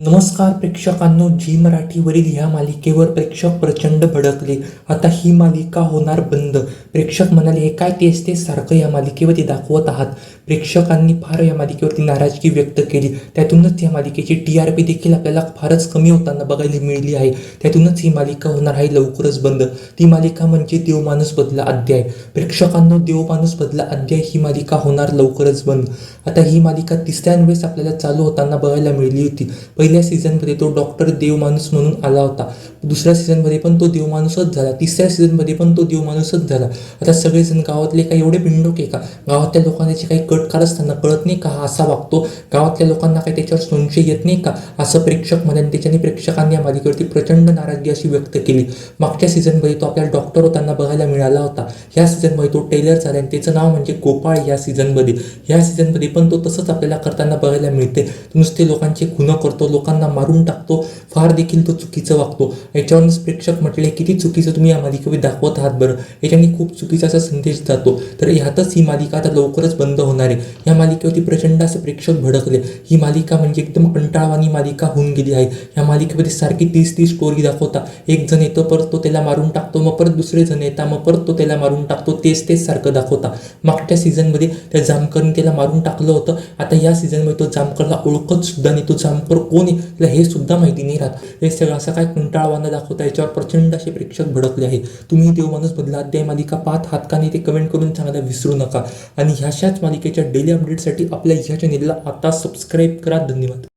नमस्कार प्रेक्षकांनो झी मराठीवरील ह्या मालिकेवर प्रेक्षक प्रचंड भडकले. आता ही मालिका होणार बंद. प्रेक्षक म्हणाले हे काय तेच ते सारखं या मालिकेवरती दाखवत आहात? प्रेक्षकांनी फार या मालिकेवरती नाराजगी व्यक्त केली. त्यातूनच या मालिकेची टी आर पी देखील आपल्याला फारच कमी होताना बघायला मिळली आहे. त्यातूनच ही मालिका होणार आहे लवकरच बंद. ती मालिका म्हणजे देवमाणूस बदला अध्याय. प्रेक्षकांनो देवमाणूस बदला अध्याय ही मालिका होणार लवकरच बंद. आता ही मालिका तिसऱ्या वेळेस आपल्याला चालू होताना बघायला मिळली होती. पहिल्या सीझनमध्ये तो डॉक्टर देवमाणूस म्हणून आला होता. दुसऱ्या सीझनमध्ये पण तो देवमाणूसच झाला. तिसऱ्या सीझनमध्ये पण तो देवमाणूसच झाला. आता सगळेजण गावातले काही एवढे बिंडोके आहे का? गावातल्या लोकांना त्याची काही कट असताना कळत नाही का? हा असा वागतो. गावातल्या लोकांना काही त्याच्यावर संशय येत नाही का? असं प्रेक्षक म्हणाले त्याच्याने प्रेक्षकांनी या मालिकेवरती प्रचंड नाराजगी अशी व्यक्त केली. मागच्या सीझनमध्ये तो आपल्याला डॉक्टर होताना बघायला मिळाला होता. ह्या सीझनमध्ये तो टेलर झाला आणि त्याचं नाव म्हणजे गोपाळ या सीझनमध्ये ह्या सीझनमध्ये पण तो तसंच आपल्याला करताना बघायला मिळते. नुसते लोकांचे खुनं करतो लोकांना मारून टाकतो फार देखील तो चुकीचं वागतो. याच्यावरूनच प्रेक्षक म्हटले किती चुकीचं तुम्ही या मालिकेमध्ये दाखवत आहात बरं. याच्याने खूप चुकीचा असा संदेश जातो. तर ह्यातच ही मालिका आता लवकरच बंद होणार आहे. या मालिकेवरती प्रचंड असे प्रेक्षक भडकले. ही मालिका म्हणजे एकदम कंटाळवाणी मालिका होऊन गेली आहे. या मालिकेमध्ये सारखी तीस तीस स्टोरी दाखवता. एक जण येतो परत तो त्याला मारून टाकतो. मग परत दुसरे जण येता मग परत तो त्याला मारून टाकतो. तेच तेच सारखं दाखवता. मागच्या सीझनमध्ये त्या जामकरने त्याला मारून टाकलं होतं. आता या सीझनमध्ये तो जामकरला ओळखत सुद्धा नाही. तो जामकर कोण कोणी तिला हे सुद्धा माहिती नाही राहत. हे सगळं असं काय कंटाळवानं दाखवता याच्यावर प्रचंड असे प्रेक्षक भडकले आहे तुम्ही देव माणूस बदला अध्याय मालिका पाहत हातकाने का नाही ते कमेंट करून सांगायला विसरू नका. आणि ह्याशाच मालिकेच्या डेली अपडेटसाठी आपल्या ह्या चॅनेलला आता सबस्क्राईब करा. धन्यवाद.